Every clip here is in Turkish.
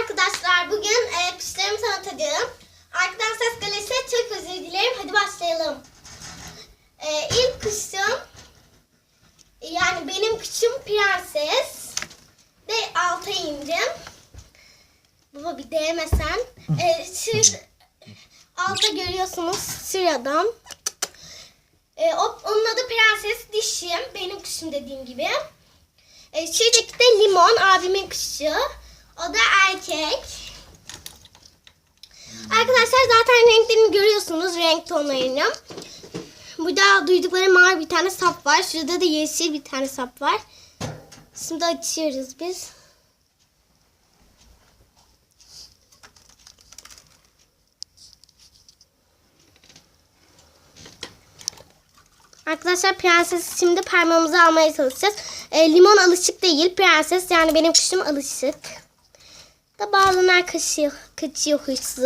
arkadaşlar. Bugün e, kuşlarımı tanıtacağım. Arkadan ses gelirse çok özür dilerim. Hadi başlayalım. E, ilk kuşum yani benim kuşum prenses. De alta indim. Baba bir değmesen. E, şu, alta görüyorsunuz sıradan. E, o, onun adı prenses dişim. Benim kuşum dediğim gibi. E, şuradaki de limon abimin kuşu. O da erkek. Arkadaşlar zaten renklerini görüyorsunuz. Renk tonlarını. Burada duydukları mavi bir tane sap var. Şurada da yeşil bir tane sap var. Şimdi açıyoruz biz. Arkadaşlar prenses şimdi parmağımıza almaya çalışacağız. E, limon alışık değil. Prenses yani benim kuşum alışık. Da bağlanar kaçıyor, kaçıyor hırsız.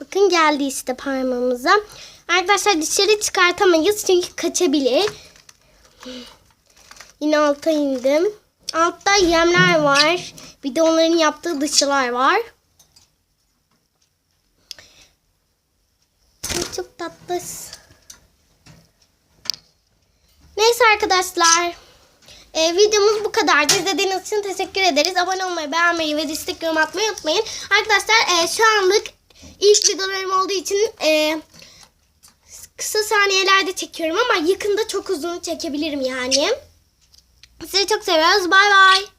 Bakın geldi işte parmağımıza. Arkadaşlar dışarı çıkartamayız çünkü kaçabilir. Yine alta indim. Altta yemler var. Bir de onların yaptığı dışılar var. Çok tatlı. Neyse arkadaşlar. Ee, videomuz bu kadardı. İzlediğiniz için teşekkür ederiz. Abone olmayı, beğenmeyi ve destek yorum atmayı unutmayın. Arkadaşlar e, şu anlık ilk videolarım olduğu için e, kısa saniyelerde çekiyorum ama yakında çok uzun çekebilirim yani. Sizi çok seviyoruz. Bay bay.